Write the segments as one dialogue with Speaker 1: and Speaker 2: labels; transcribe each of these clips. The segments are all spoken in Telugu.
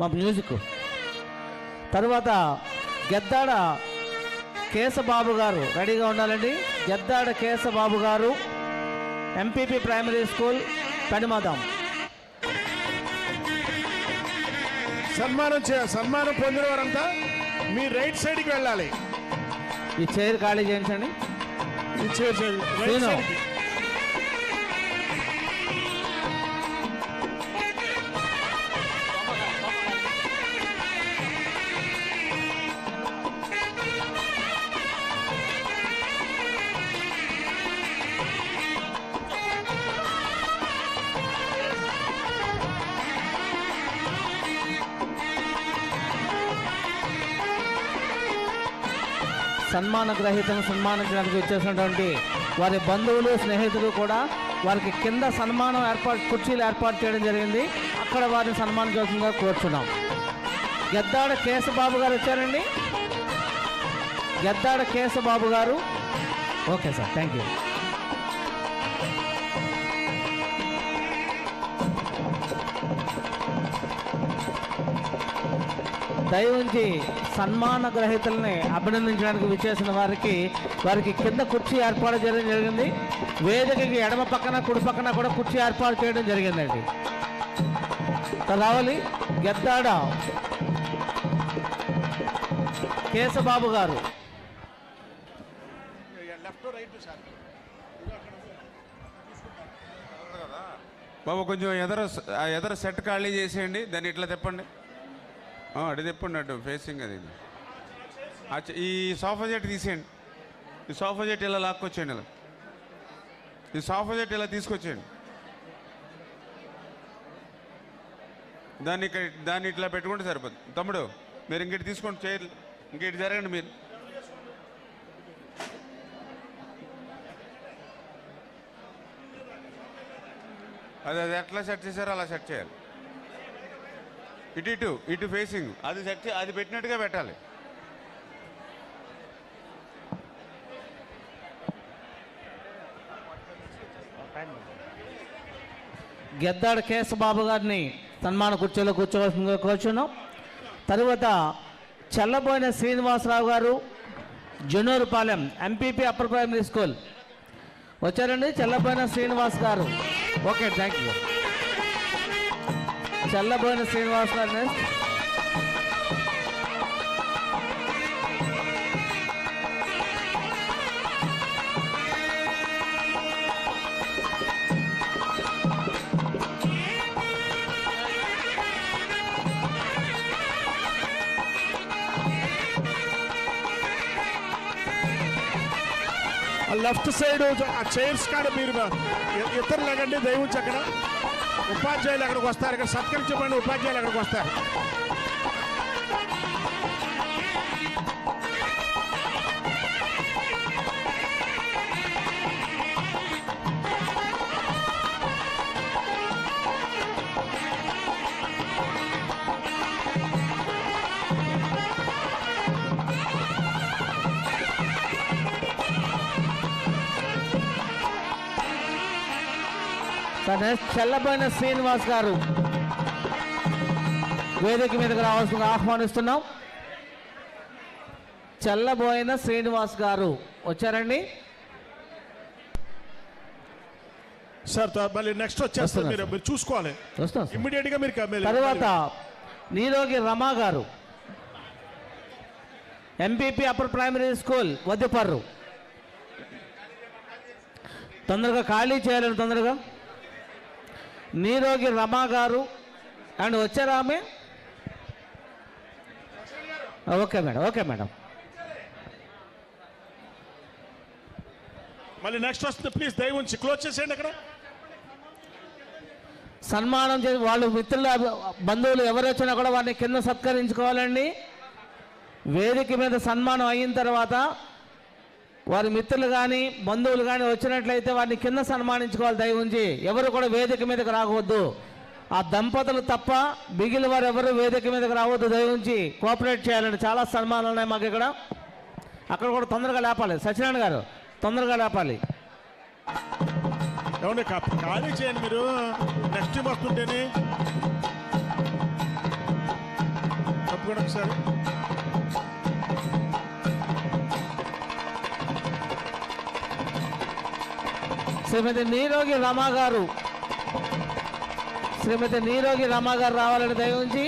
Speaker 1: మా మ్యూజిక్ తర్వాత గెద్దాడ కేశబాబు గారు రెడీగా ఉండాలండి. గెద్దాడ కేశబాబు గారు ఎంపీపీ ప్రైమరీ స్కూల్ పెనుమదాం.
Speaker 2: సన్మానం చే సన్మానం పొందిన వారంతా మీ రైట్ సైడ్కి వెళ్ళాలి.
Speaker 1: ఈ చైర్ ఖాళీ చేయించండి.
Speaker 2: ఈ చైర్ సైడ్ రైట్.
Speaker 1: సన్మాన గ్రహీతను సన్మానించడానికి వచ్చేసినటువంటి వారి బంధువులు స్నేహితులు కూడా వారికి కింద సన్మానం ఏర్పాటు కుర్చీలు ఏర్పాటు చేయడం జరిగింది. అక్కడ వారిని సన్మానించవలసిందిగా కోరుచున్నాం. గద్దాడ కేశబాబు గారు వచ్చారండి. Gaddada Kesababu garu. Okay sir thank you. దయవుంచి సన్మాన గ్రహీతల్ని అభినందించడానికి విచ్చేసిన వారికి వారికి కింద కుర్చీ ఏర్పాటు చేయడం జరిగింది. వేదికకి ఎడమ పక్కన కుడి పక్కన కూడా కుర్చీ ఏర్పాటు చేయడం జరిగిందండి. ఇక్కడ రావాలి. గెద్దాడ. కేశబాబు గారు.
Speaker 3: బాబు కొంచెం ఎదర ఎదర సెట్ ఖాళీ చేసేయండి. దాన్ని ఇట్లా తెప్పండి. అటు తిప్పండి అటు ఫేసింగ్ అది. అచ్చా ఈ సోఫా సెట్ తీసేయండి. ఈ సోఫా సెట్ ఇలా లాక్కొచ్చేయండి ఇలా ఈ సోఫా సెట్ ఇలా తీసుకొచ్చేయండి? దాన్ని ఇక్కడ దాన్ని ఇట్లా పెట్టుకుంటే సరిపోతుంది తమ్ముడు మీరు ఇంకటి తీసుకోండి చేయరు ఇంకటి జరగండి మీరు. అది అది ఎట్లా సెట్ చేశారో అలా సెట్ చేయాలి. ఇటు ఇటు ఇటు ఫేసింగ్ అది సెట్ అది పెట్టినట్టుగా పెట్టాలి.
Speaker 1: గెద్దాడ కేశబాబు గారిని సన్మాన కుర్చీలో కూర్చోవలసిందిగా కూర్చున్నాం. తరువాత Challaboina Srinivasarao garu Junurupalem MPP upper primary school వచ్చారండి Challaboina Srinivas garu. Okay thank you Challaboina Srinivas garu next
Speaker 2: left side ఆ చైర్స్ కాడ మీరు ఇ- ఇద్దరు లేకండి దయవుంచి అక్కడ. ఉపాధ్యాయులు అక్కడికి వస్తారు. ఇక్కడ సత్కరించబడిన ఉపాధ్యాయులు అక్కడికి వస్తారు.
Speaker 1: చల్లబోయిన శ్రీనివాస్ గారు వేదిక మీదకి రావాల్సిందిగా ఆహ్వానిస్తున్నాం. చల్లబోయిన శ్రీనివాస్ గారు వచ్చారండి.
Speaker 2: సార్ మళ్ళీ నెక్స్ట్ వచ్చేస్తారు మీరు చూసుకోవాలి. ఇమ్మీడియట్గా మీరు-
Speaker 1: తర్వాత Nirogi Rama garu MPP upper primary school Vaddiparru. తొందరగా ఖాళీ చేయాలని తొందరగా నీరోగి రమా గారు. అండ్ వచ్చారా ఆమె? Okay madam okay madam.
Speaker 2: మళ్ళీ నెక్స్ట్ వస్తుంది ప్లీజ్ దయ ఉంచి క్లోజ్ చేసేయండి అక్కడ.
Speaker 1: సన్మానం చేసి వాళ్ళు మిత్రుల బంధువులు ఎవరు వచ్చినా కూడా వారిని కింద సత్కరించుకోవాలండి. వేదిక మీద సన్మానం అయిన తర్వాత వారి మిత్రులు కానీ బంధువులు కానీ వచ్చినట్లయితే వారిని కింద సన్మానించుకోవాలి దయ ఉంచి ఎవరు కూడా వేదిక మీదకి రాకూడదు. ఆ దంపతులు తప్ప మిగిలిన వారు ఎవరు వేదిక మీదకి రావద్దు దయ ఉంచి కోఆపరేట్ చేయాలండి. చాలా సన్మానాలు ఉన్నాయి మాకు ఇక్కడ. అక్కడ కూడా తొందరగా లేపాలి. సత్యనారాయణ గారు తొందరగా లేపాలి.
Speaker 2: ఏమండి ఖాళీ చేయండి మీరు. నెక్స్ట్ వస్తుంటేనే. కూడా ఒకసారి.
Speaker 1: శ్రీమతి నీరోగి రమా గారు. శ్రీమతి నీరోగి రమా గారు రావాలని దయ ఉంచి.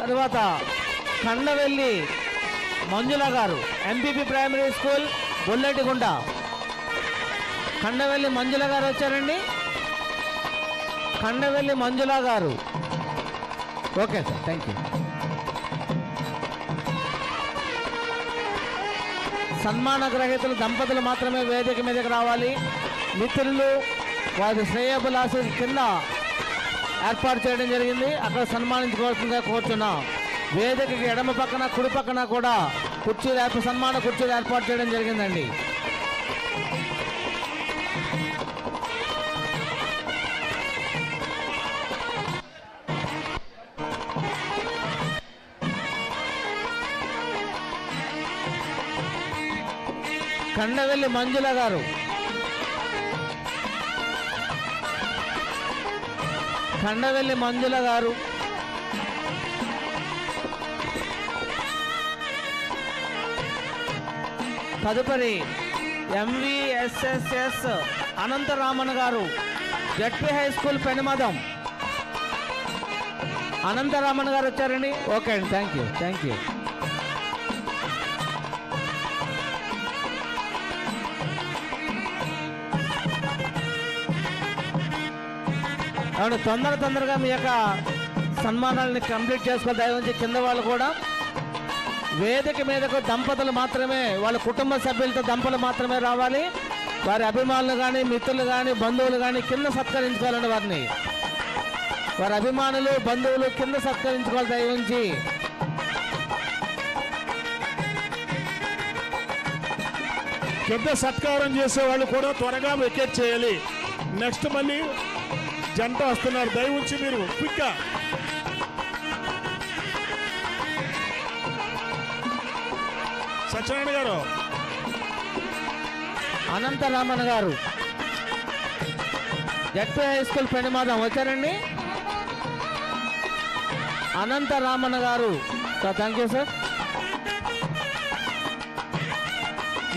Speaker 1: తర్వాత Kandavelli Manjula garu MPP primary school Bolletigunta. Kandavelli Manjula garu వచ్చారండి? కండవెల్లి మంజుల గారు. ఓకే సార్ థ్యాంక్ యూ సన్మాన గ్రహీతలు దంపతులు మాత్రమే వేదిక మీదకి రావాలి. మిత్రులు వారి శ్రేయబులాసు కింద ఏర్పాటు చేయడం జరిగింది. అక్కడ సన్మానించుకోవాల్సిందిగా కోరుతున్నాం. వేదికకి ఎడమ పక్కన కుడి పక్కన కూడా కుర్చీలు సన్మాన కుర్చీలు ఏర్పాటు చేయడం జరిగిందండి. కండవెల్లి మంజుల గారు. కండవెల్లి మంజుల గారు. తదుపరి MVSSS Anantharaman garu. ZP high school Penumadam. Anantharaman garu వచ్చారండి. ఓకే అండి. థ్యాంక్ యూ థ్యాంక్ యూ అవును తొందర తొందరగా మీ యొక్క సన్మానాలని కంప్లీట్ చేసుకోవాలి దయవుంచి కింద వాళ్ళు కూడా వేదిక మీదకు దంపతులు మాత్రమే వాళ్ళ కుటుంబ సభ్యులతో దంపలు మాత్రమే రావాలి. వారి అభిమానులు కానీ మిత్రులు కానీ బంధువులు కానీ కింద సత్కరించుకోవాలండి వారిని. వారి అభిమానులు బంధువులు కింద సత్కరించుకోవాలి దయవుంచి
Speaker 2: కింద సత్కారం చేసే వాళ్ళు కూడా త్వరగా వెకేట్ చేయాలి. నెక్స్ట్ మళ్ళీ జంట వస్తున్నారు. దయ ఉంచి మీరు క్విక్గా సత్యనారాయణ గారు.
Speaker 1: Anantharaman garu. ZP high school పెనుమాదం వచ్చారండి. Anantharaman garu. Sir thank you sir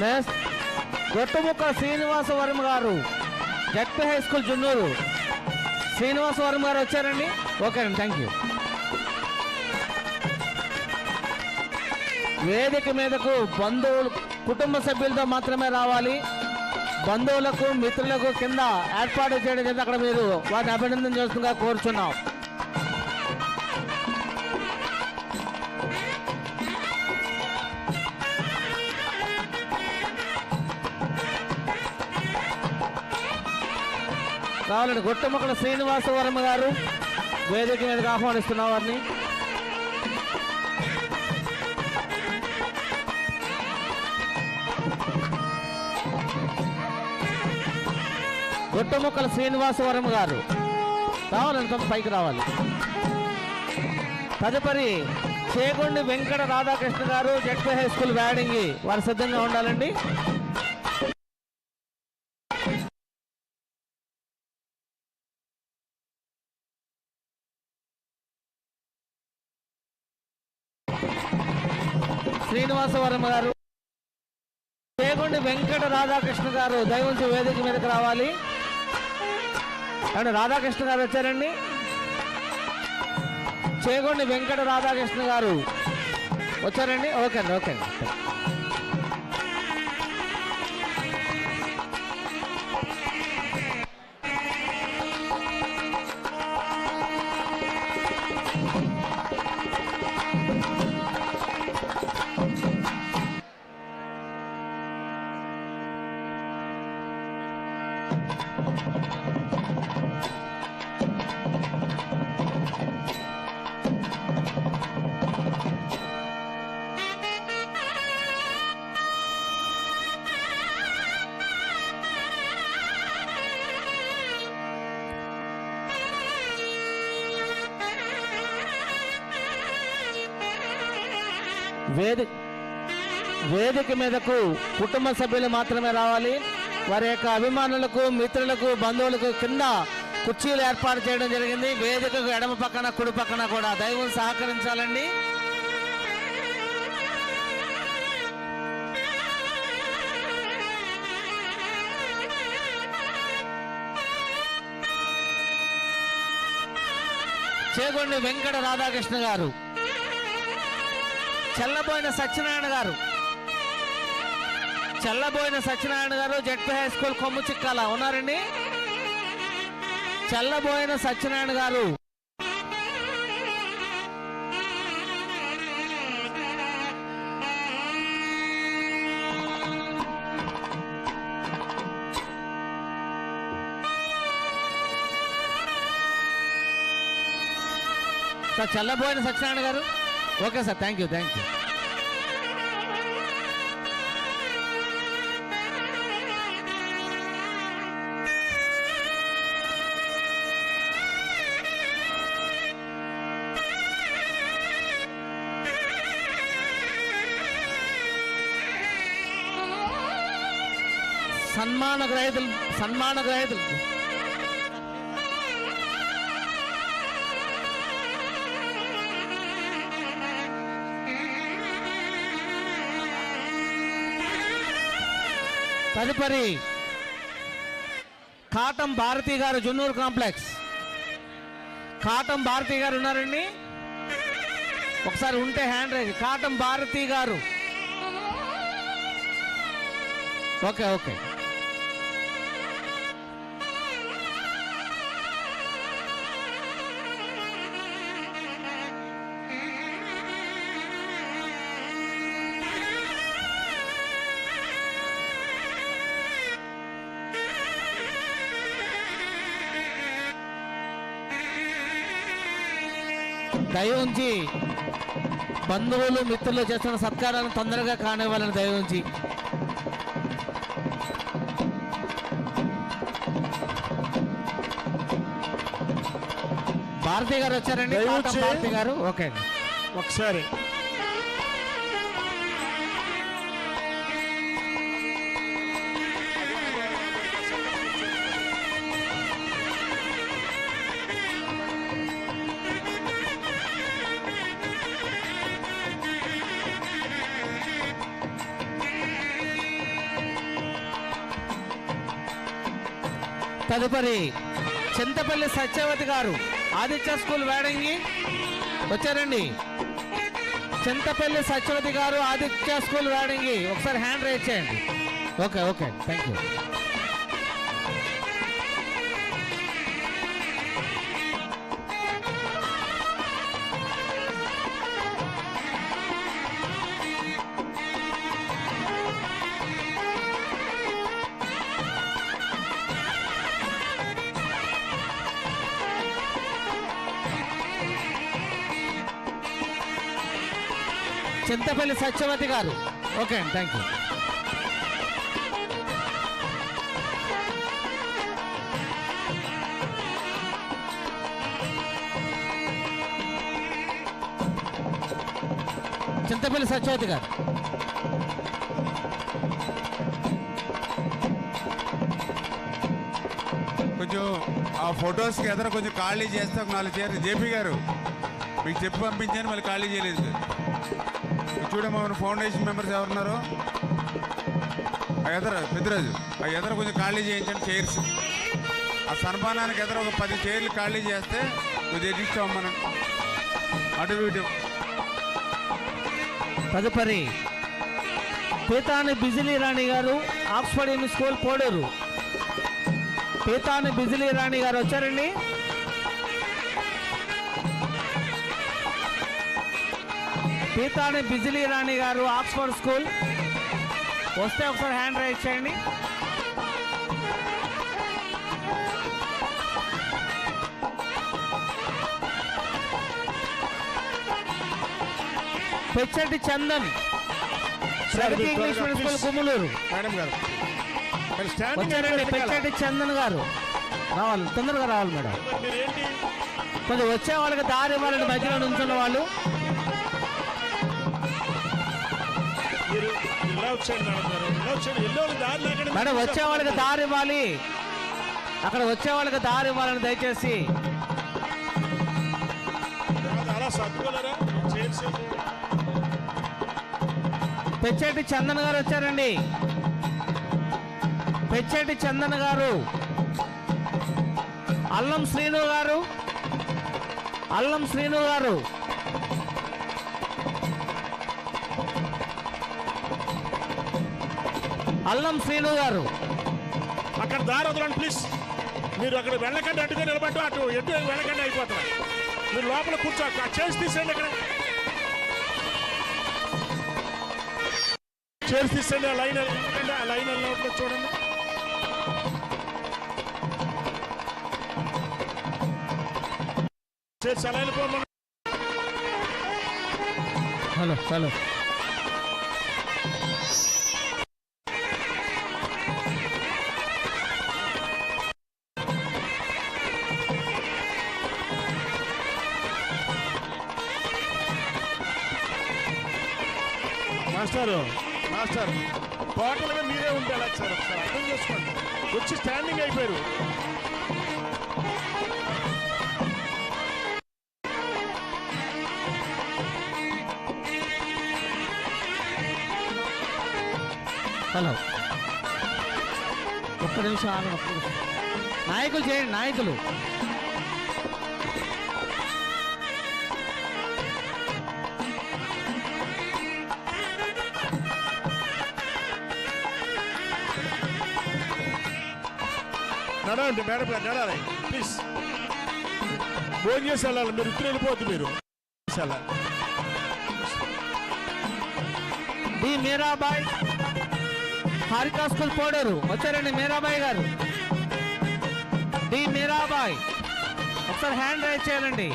Speaker 1: next Gottumukka Srinivasavaram garu. ZP high school Junnuru. Srinivasavaram garu వచ్చారండి. ఓకే అండి థ్యాంక్ యూ వేదిక మీదకు బంధువులు కుటుంబ సభ్యులతో మాత్రమే రావాలి. బంధువులకు మిత్రులకు కింద ఏర్పాటు చేయడం జరిగింది. అక్కడ మీరు వారిని అభినందన చేస్తుందిగా కోరుచున్నాం. కావాలండి శ్రీనివాస వర్మ గారు వేదిక మీదకి ఆహ్వానిస్తున్న వారిని. గుట్టముక్కల శ్రీనివాసవరం గారు రావాలండి పైకి రావాలి. తదుపరి చేగొండి వెంకట రాధాకృష్ణ గారు జడ్పీ హై స్కూల్ వ్యాడింగి వారు సిద్ధంగా ఉండాలండి. బసవరమ్మ గారు. చేగొండి వెంకట రాధాకృష్ణ గారు దైవంశ వేదిక మీదకి రావాలి. అండ్ రాధాకృష్ణ గారు వచ్చారండి. చేగొండి వెంకట రాధాకృష్ణ గారు వచ్చారండి. ఓకే అండి ఓకే అండి. వేది వేదిక మీదకు కుటుంబ సభ్యులు మాత్రమే రావాలి. వారి యొక్క అభిమానులకు మిత్రులకు బంధువులకు కింద కుర్చీలు ఏర్పాటు చేయడం జరిగింది. వేదికకు ఎడమ పక్కన కుడి పక్కన కూడా దైవం సహకరించాలండి. చేగొండి వెంకట రాధాకృష్ణ గారు. Challaboina Satyanarayana garu. Challaboina Satyanarayana garu ZP high school Kommu Chikkala. ఉన్నారండి? Challaboina Satyanarayana garu. Sir Challaboina Satyanarayana garu. Okay sir thank you thank you తదుపరి కాటం భారతి గారు జున్నూరు కాంప్లెక్స్. కాటం భారతి గారు ఉన్నారండి? ఒకసారి ఉంటే hand raise. Katam Bharathi garu. Okay okay. దయ ఉంచి బంధువులు మిత్రులు చేస్తున్న సత్కారాన్ని తొందరగా కానివ్వాలని దయ ఉంచి భారతి గారు వచ్చారండి. భారతి గారు. ఓకే.
Speaker 2: ఒకసారి.
Speaker 1: తదుపరి చింతపల్లి సత్యవతి గారు ఆదిత్య స్కూల్ వేడంగి. వచ్చారండి. చింతపల్లి సత్యవతి గారు ఆదిత్య స్కూల్ వేడంగి. ఒకసారి హ్యాండ్ రైట్ చేయండి. Okay okay. Thank you Chintapalli Satyavathi garu. Okay అండి థ్యాంక్ యూ చింతపల్లి సత్యవతి గారు.
Speaker 3: కొంచెం ఆ ఫొటోస్కి ఎదురు కొంచెం ఖాళీ చేస్తే ఒక నాలుగు చేరు జేపీ గారు మీకు చెప్పి పంపించాను మళ్ళీ ఖాళీ చేయలేదు చూడమ్మ మన ఫౌండేషన్ మెంబర్స్ ఎవరున్నారు? ఆ ఎదర పెద్దరాజు ఆ ఎదర కొంచెం ఖాళీ చేయించండి చైర్స్. ఆ సన్మానానికి ఎదర ఒక పది చైర్లు ఖాళీ చేస్తే కొద్దిగా ఎదిస్తాం మనం. అటు ఇటు.
Speaker 1: తదుపరి Peethani Bijli Rani garu Oxford uni school Poduru. Peethani Bijili Rani garu వచ్చారండి. Peethani Bijili Rani garu Oxford school. వస్తే ఒకసారి హ్యాండ్ రైజ్ చేయండి. Pechchati Chandan Pragathi English medium school. Gummaluru
Speaker 2: madam garu.
Speaker 1: వచ్చారండి. పెచ్చటి చందన్ గారు. రావాలి తొందరగా రావాలి మేడం. కొంచెం వచ్చే వాళ్ళకి దారి ఇవ్వాలండి మధ్యలో నుంచున్న వాళ్ళు.
Speaker 2: మేడం గారు ఇలా వచ్చాడు ఎల్లో దారి లేకుండా
Speaker 1: మేడం వచ్చే వాళ్ళకి దారి ఇవ్వాలి. అక్కడ వచ్చే వాళ్ళకి దారి ఇవ్వాలని దయచేసి.
Speaker 2: అది అలా సర్దుకోలేరా చైర్స్
Speaker 1: పెచ్చేటి చందన్ గారు వచ్చారండి. పెచ్చేటి చందన్ గారు. అల్లం శ్రీను గారు. అల్లం శ్రీను గారు. అల్లం శ్రీను గారు.
Speaker 2: అక్కడ దారి వదలండి ప్లీజ్ మీరు అక్కడ వెళ్ళకండి అటుగా నిలబడ్డు అటు ఎటు వెళ్ళకండి అయిపోతారు మీరు లోపల కూర్చో ఆ చైర్స్ తీసేయండి అక్కడ. చైర్స్ తీసేయండి ఆ లైన్ ఎందుకంటే ఆ లైన్ లోపల చూడండి. చైర్స్ అలా వెళ్ళిపోమని
Speaker 1: హలో హలో.
Speaker 2: Master master. టోటల్గా మీరే ఉంటే ఎలా సార్? ఒకసారి అర్థం చేసుకోండి. వచ్చి స్టాండింగ్ అయిపోయారు.
Speaker 1: హలో. ఒక్క నిమిషం ఆగండి ఒక్క నిమిషం. నాయకులు చేయండి నాయకులు.
Speaker 2: నడవండి మేడం గారు నడాలి ప్లీజ్ ఫోన్ చేసి వెళ్ళాలి మీరు ఇద్దరు వెళ్ళిపోద్దు మీరు. చేసి
Speaker 1: డి మీరాబాయ్. హారికా స్కూల్ పోడేరు. వచ్చారండి మీరాబాయ్ గారు. డి మీరాబాయ్. ఒకసారి హ్యాండ్ రైజ్ చేయాలండి.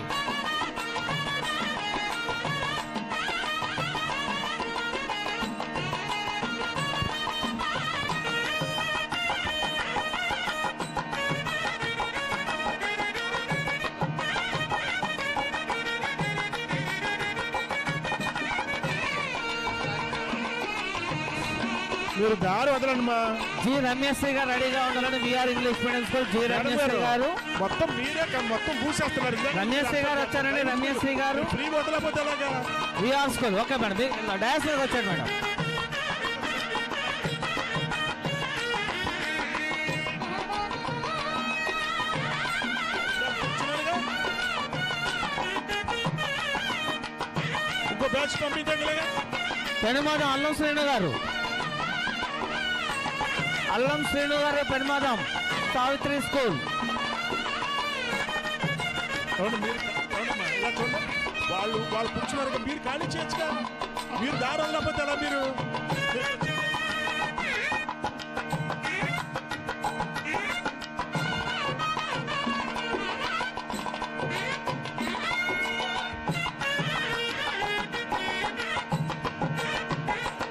Speaker 2: మీరు దారి వదలండి మా.
Speaker 1: జి రమ్యశ్రీ గారు రెడీగా ఉండాలని VR English medium school ji
Speaker 2: గారు, మొత్తం మీరే మొత్తం పూసేస్తున్నారు
Speaker 1: గారు వచ్చారండి రమ్యశ్రీ గారు.
Speaker 2: Free వదలకపోతే
Speaker 1: VR school okay madam dance మీద వచ్చాడు మేడం.
Speaker 2: కూర్చున్నారుగా? ఇంకో బ్యాచ్ పంపించండి ఇలాగా.
Speaker 1: పెనుమాదం అల్లం శ్రీను గారు. అల్లం శ్రీను గారు పెనుమాదం సావిత్రి స్కూల్.
Speaker 2: వాళ్ళు వాళ్ళు కూర్చున్నారు మీరు ఖాళీ చేయొచ్చుగా మీరు దారి వదలకపోతే ఎలా మీరు?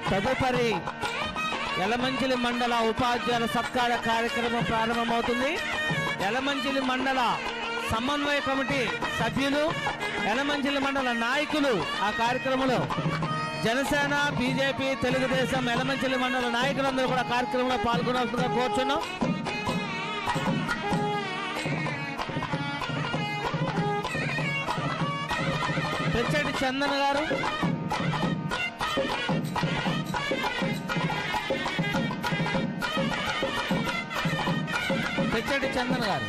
Speaker 1: తదుపరి యలమంచిలి మండల ఉపాధ్యాయుల సత్కార కార్యక్రమం ప్రారంభమవుతుంది. యలమంచిలి మండల సమన్వయ కమిటీ సభ్యులు యలమంచిలి మండల నాయకులు ఆ కార్యక్రమంలో జనసేన బీజేపీ తెలుగుదేశం యలమంచిలి మండల నాయకులందరూ కూడా కార్యక్రమంలో పాల్గొనాల్సిందిగా కోరుచున్నాం. పెచ్చటి చందన్ గారు పెచ్చటి చందన్ గారు.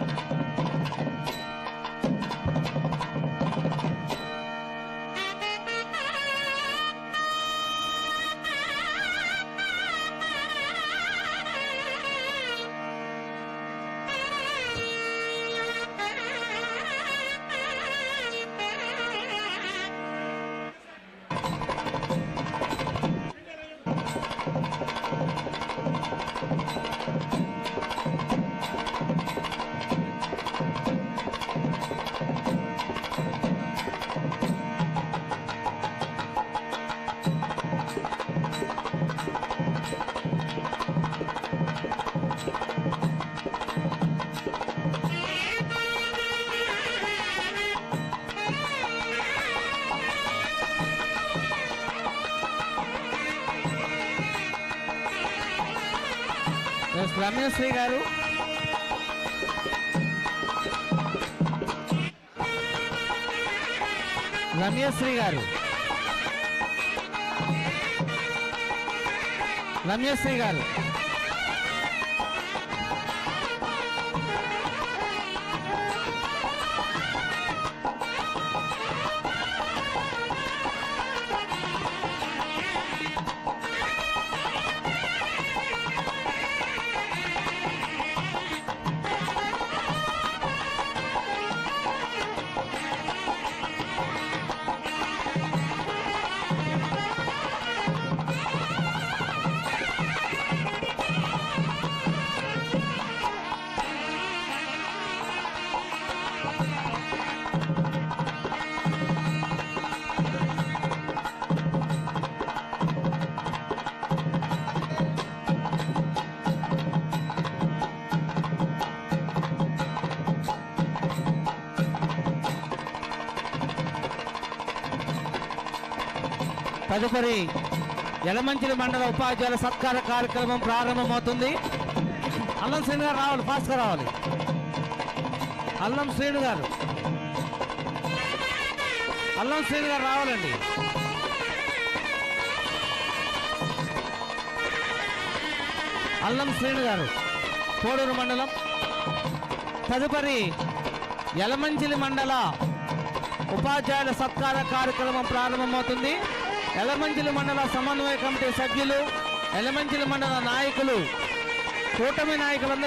Speaker 1: రమ్యశ్రీ గారు. రమ్యశ్రీ గారు. రమ్యశ్రీ గారు. తదుపరి ఎలమంచిలి మండల ఉపాధ్యాయుల సత్కార కార్యక్రమం ప్రారంభమవుతుంది. అల్లం శ్రీను గారు రావాలి ఫాస్ట్గా రావాలి. అల్లం శ్రీను గారు. అల్లం శ్రీను గారు రావాలండి. అల్లం శ్రీను గారు కోడూరు మండలం. తదుపరి యలమంచిలి మండల ఉపాధ్యాయుల సత్కార కార్యక్రమం ప్రారంభమవుతుంది. ఎలమంచిలి మండల సమన్వయ కమిటీ సభ్యులు ఎలమంచిలి మండల నాయకులు కూటమి నాయకులందరూ